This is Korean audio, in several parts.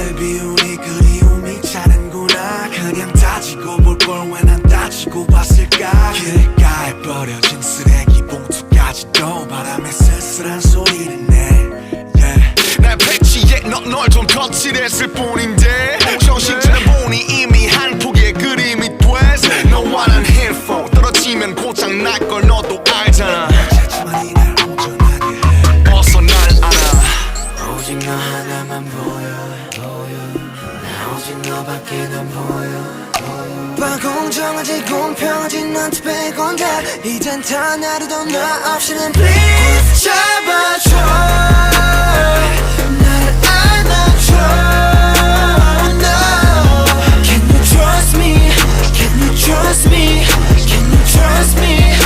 나를 비우니 그리움이 차는구나 그냥 다지고 볼 걸 왜 난 따지고 봤을까 yeah. 정하지 공평하지 너한테 빼곤 다 이젠 단 하루도 너 없이는 Please 잡아줘 trust me Can you trust me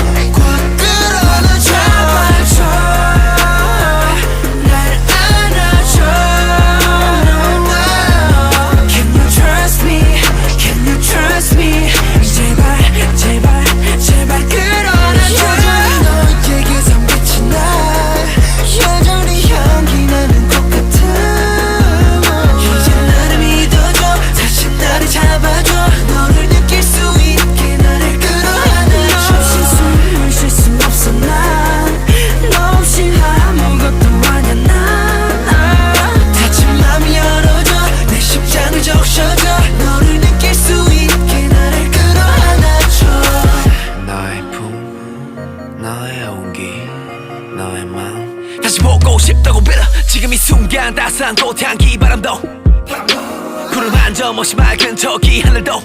지금 이 순간 따스한 꽃향기 바람도 구름 한 점 없이 맑은 저기 하늘도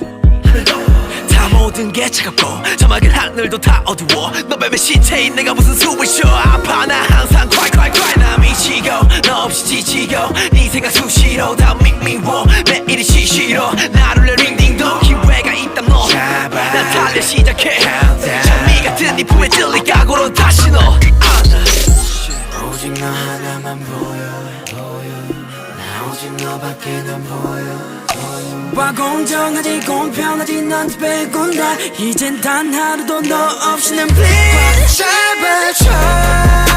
다 모든 게 차갑고 저 맑은 하늘도 다 어두워. 너 뱀의 시체인 내가 무슨 숨을 쉬어. 아파. 나 항상 콸콸콸. 나 미치고 너 없이 지치고 네 생각 수시로 다 미미워. 매일이 시시로. 나를 내 링딩동 기회가 있다 너난 달려 시작해. 장미 같은 네 품에 들릴 각오로 다시 너. 아. 오직 너 하나만 보여. 나 오직 너밖에 난 보여. 와 공정하지 공평하지 넌 빼곤다 이젠 단 하루도 너 없이는 Please 잡아줘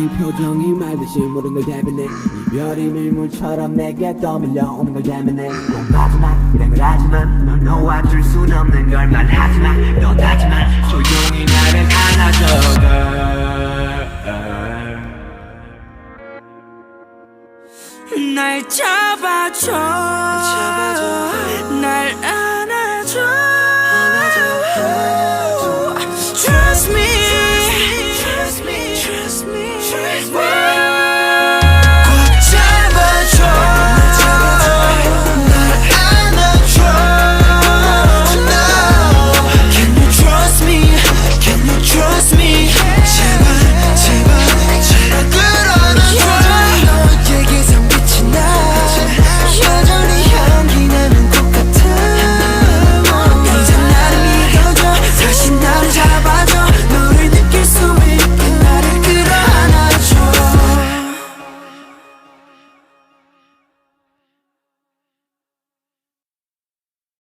네 표정이 말듯이 모든 걸 대변해 이별이 밀물처럼 내게 떠밀려오는 걸 대변해 넌 마지막 이런 걸 하지만 널 놓아줄 순 없는 걸 말하지만 넌 하지만 조용히 나를 안아줘. 날 잡아줘. 잡아줘